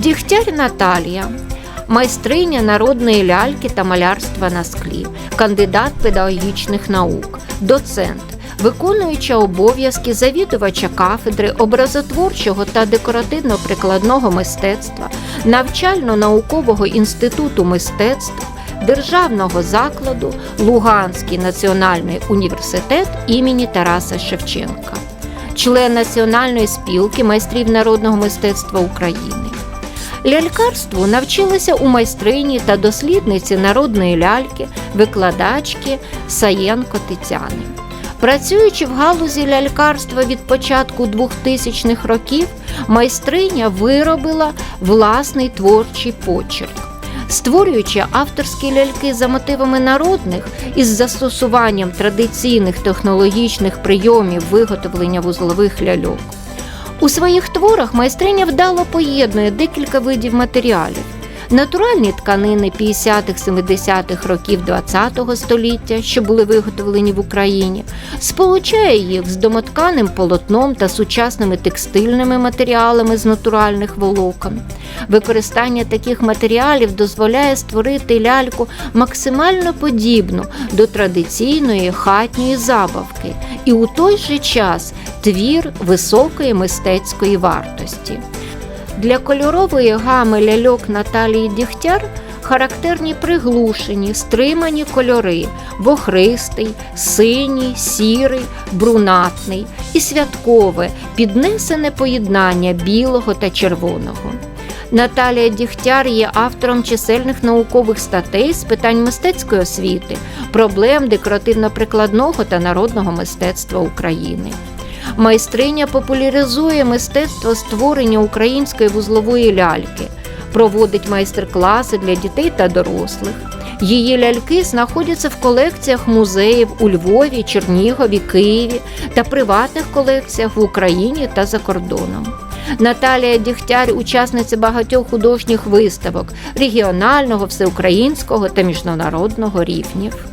Дігтяр Наталія, майстриня народної ляльки та малярства на склі, кандидат педагогічних наук, доцент, виконуюча обов'язки завідувача кафедри образотворчого та декоративно-прикладного мистецтва, навчально-наукового інституту мистецтв. Державного закладу Луганський національний університет імені Тараса Шевченка, член Національної спілки майстрів народного мистецтва України. Лялькарству навчилася у майстрині та дослідниці народної ляльки, викладачки Саєнко Тетяни. Працюючи в галузі лялькарства від початку 2000-х років, майстриня виробила власний творчий почерк. Створюючи авторські ляльки за мотивами народних із застосуванням традиційних технологічних прийомів виготовлення вузлових ляльок. У своїх творах майстриня вдало поєднує декілька видів матеріалів. Натуральні тканини 50-70-х років ХХ століття, що були виготовлені в Україні, сполучає їх з домотканим полотном та сучасними текстильними матеріалами з натуральних волокон. Використання таких матеріалів дозволяє створити ляльку максимально подібну до традиційної хатньої забавки і у той же час твір високої мистецької вартості. Для кольорової гами ляльок Наталії Дігтяр характерні приглушені, стримані кольори вохристий, синій, сірий, брунатний і святкове, піднесене поєднання білого та червоного. Наталія Дігтяр є автором чисельних наукових статей з питань мистецької освіти, проблем декоративно-прикладного та народного мистецтва України. Майстриня популяризує мистецтво створення української вузлової ляльки, проводить майстер-класи для дітей та дорослих. Її ляльки знаходяться в колекціях музеїв у Львові, Чернігові, Києві та приватних колекціях в Україні та за кордоном. Наталія Дігтяр учасниця багатьох художніх виставок регіонального, всеукраїнського та міжнародного рівнів.